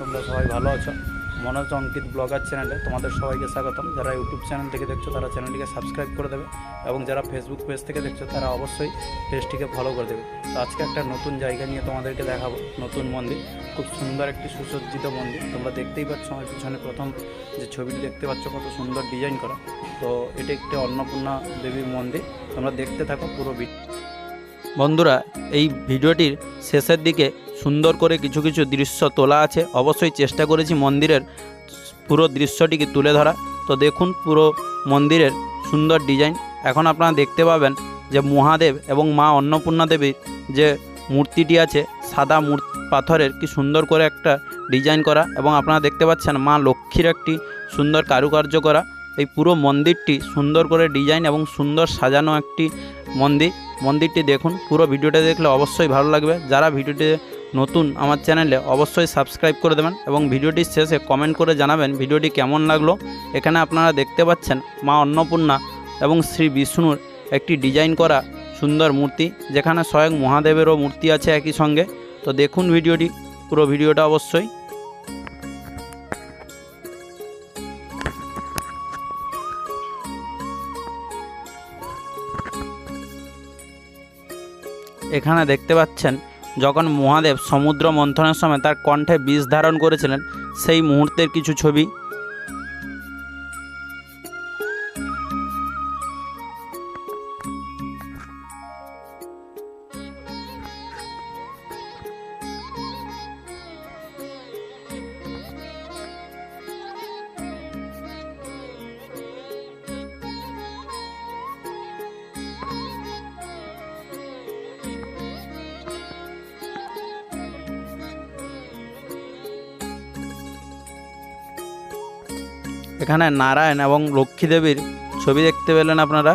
তোমরা সবাই ভালো আছো। মনোজ অঙ্কিত ব্লগার চ্যানেলে তোমাদের সবাইকে স্বাগতম। যারা ইউটিউব চ্যানেল থেকে দেখছ, তারা চ্যানেলটিকে সাবস্ক্রাইব করে দেবে এবং যারা ফেসবুক পেজ থেকে দেখছ, তারা অবশ্যই পেজটিকে ফলো করে দেবে। তো আজকে একটা নতুন জায়গা নিয়ে তোমাদেরকে দেখাবো, নতুন মন্দির। খুব সুন্দর একটি সুসজ্জিত মন্দির। তোমরা দেখতেই পাচ্ছ আমার পিছনে প্রথম যে ছবিটি দেখতে পাচ্ছ, কত সুন্দর ডিজাইন করা। তো এটি একটি অন্নপূর্ণা দেবীর মন্দির। তোমরা দেখতে থাকো পুরো বন্ধুরা, এই ভিডিওটির শেষের দিকে সুন্দর করে কিছু কিছু দৃশ্য তোলা আছে। অবশ্যই চেষ্টা করেছি মন্দিরের পুরো দৃশ্যটিকে তুলে ধরা। তো দেখুন পুরো মন্দিরের সুন্দর ডিজাইন। এখন আপনারা দেখতে পাবেন যে মহাদেব এবং মা অন্নপূর্ণা দেবীর যে মূর্তিটি আছে, সাদা মূর পাথরের কি সুন্দর করে একটা ডিজাইন করা এবং আপনারা দেখতে পাচ্ছেন মা লক্ষ্মীর একটি সুন্দর কারুকার্য করা। এই পুরো মন্দিরটি সুন্দর করে ডিজাইন এবং সুন্দর সাজানো একটি মন্দির। মন্দিরটি দেখুন, পুরো ভিডিওটা দেখলে অবশ্যই ভালো লাগবে। যারা ভিডিওটি নতুন আমার চ্যানেলে অবশ্যই সাবস্ক্রাইব করে দেবেন এবং ভিডিওটির শেষে কমেন্ট করে জানাবেন ভিডিওটি কেমন লাগল। এখানে আপনারা দেখতে পাচ্ছেন মা অন্নপূর্ণা এবং শ্রী বিষ্ণুর একটি ডিজাইন করা সুন্দর মূর্তি, যেখানে স্বয়ং মহাদেবেরও মূর্তি আছে একই সঙ্গে। তো দেখুন ভিডিওটি, পুরো ভিডিওটা অবশ্যই। এখানে দেখতে পাচ্ছেন যখন মহাদেব সমুদ্র মন্থনের সময় তার কণ্ঠে বিষ ধারণ করেছিলেন সেই মুহূর্তের কিছু ছবি এখানে নারায়ণ এবং লক্ষ্মী দেবীর ছবি দেখতে পেলেন আপনারা।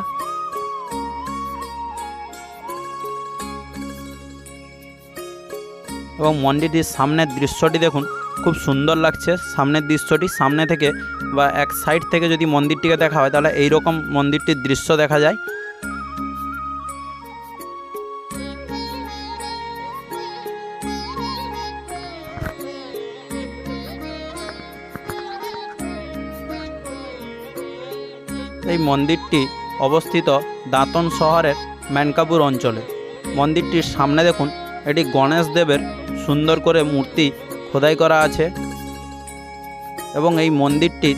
এবং মন্দিরটির সামনের দৃশ্যটি দেখুন, খুব সুন্দর লাগছে। সামনের দৃশ্যটি সামনে থেকে বা এক সাইড থেকে যদি মন্দিরটিকে দেখা হয়, তাহলে এইরকম মন্দিরটির দৃশ্য দেখা যায়। এই মন্দিরটি অবস্থিত দাঁতন শহরের ম্যানকাপুর অঞ্চলে। মন্দিরটির সামনে দেখুন, এটি গণেশ দেবের সুন্দর করে মূর্তি খোদাই করা আছে এবং এই মন্দিরটি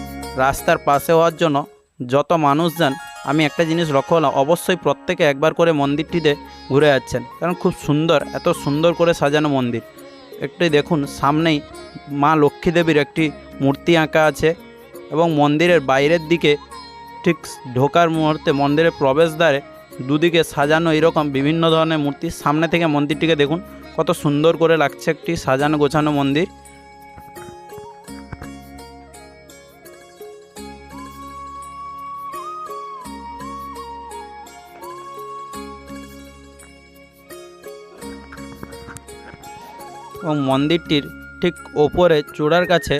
রাস্তার পাশে হওয়ার জন্য যত মানুষ যান, আমি একটা জিনিস লক্ষ্য হলাম অবশ্যই প্রত্যেকে একবার করে মন্দিরটিতে ঘুরে যাচ্ছেন কারণ খুব সুন্দর, এত সুন্দর করে সাজানো মন্দির। একটি দেখুন, সামনেই মা লক্ষ্মী দেবীর একটি মূর্তি আঁকা আছে এবং মন্দিরের বাইরের দিকে ঠিক ঢোকার মুহূর্তে মন্দিরের প্রবেশদ্বারে দুদিকে সাজানো এরকম বিভিন্ন ধরনের মূর্তি। সামনে থেকে মন্দিরটিকে দেখুন, কত সুন্দর করে লাগছে একটি সাজানো গোছানো মন্দির। এবং মন্দিরটির ঠিক ওপরে চূড়ার কাছে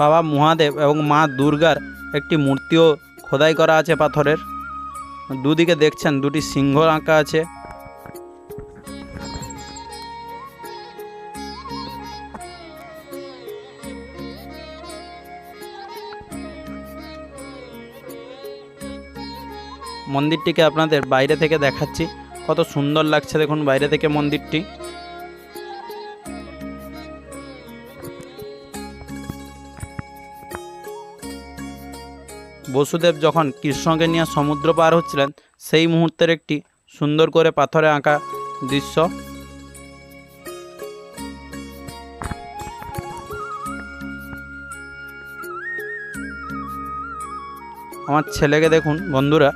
বাবা মহাদেব এবং মা দুর্গার একটি মূর্তিও খোদাই করা আছে পাথরের। দুদিকে দেখছেন দুটি সিংহ আঁকা আছে। মন্দিরটিকে আপনাদের বাইরে থেকে দেখাচ্ছি। কত সুন্দর লাগছে দেখুন বাইরে থেকে মন্দিরটি। বসুদেব যখন কৃষ্ণকে নিয়ে সমুদ্র পার হচ্ছিলেন, সেই মুহূর্তের একটি সুন্দর করে পাথরে আঁকা দৃশ্য। আমার ছেলেকে দেখুন বন্ধুরা,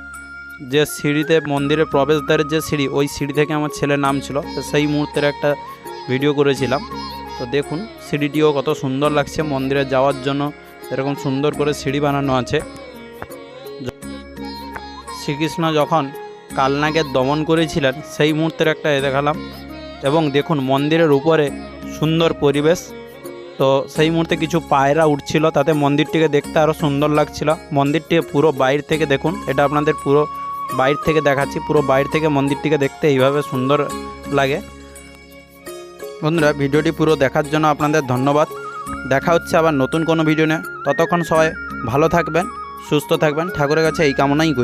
যে সিঁড়িতে মন্দিরের প্রবেশদ্বারের যে সিঁড়ি, ওই সিঁড়ি থেকে আমার ছেলের নাম ছিল সেই মুহূর্তের একটা ভিডিও করেছিলাম। তো দেখুন সিঁড়িটিও কত সুন্দর লাগছে, মন্দিরে যাওয়ার জন্য এরকম সুন্দর করে সিঁড়ি বানানো আছে। শ্রীকৃষ্ণ যখন কালনাগের দমন করেছিলেন, সেই মুহূর্তের একটা এ দেখালাম। এবং দেখুন, মন্দিরের উপরে সুন্দর পরিবেশ। তো সেই মুহূর্তে কিছু পায়রা উঠছিল, তাতে মন্দিরটিকে দেখতে আরও সুন্দর লাগছিল। মন্দিরটি পুরো বাইর থেকে দেখুন, এটা আপনাদের পুরো বাইর থেকে দেখাচ্ছি। পুরো বাইর থেকে মন্দিরটিকে দেখতে এইভাবে সুন্দর লাগে। বন্ধুরা, ভিডিওটি পুরো দেখার জন্য আপনাদের ধন্যবাদ। দেখা হচ্ছে আবার নতুন কোনো ভিডিও নিয়ে। ততক্ষণ সবাই ভালো থাকবেন, সুস্থ থাকবেন। ঠাকুরের কাছে এই কামনাই করি।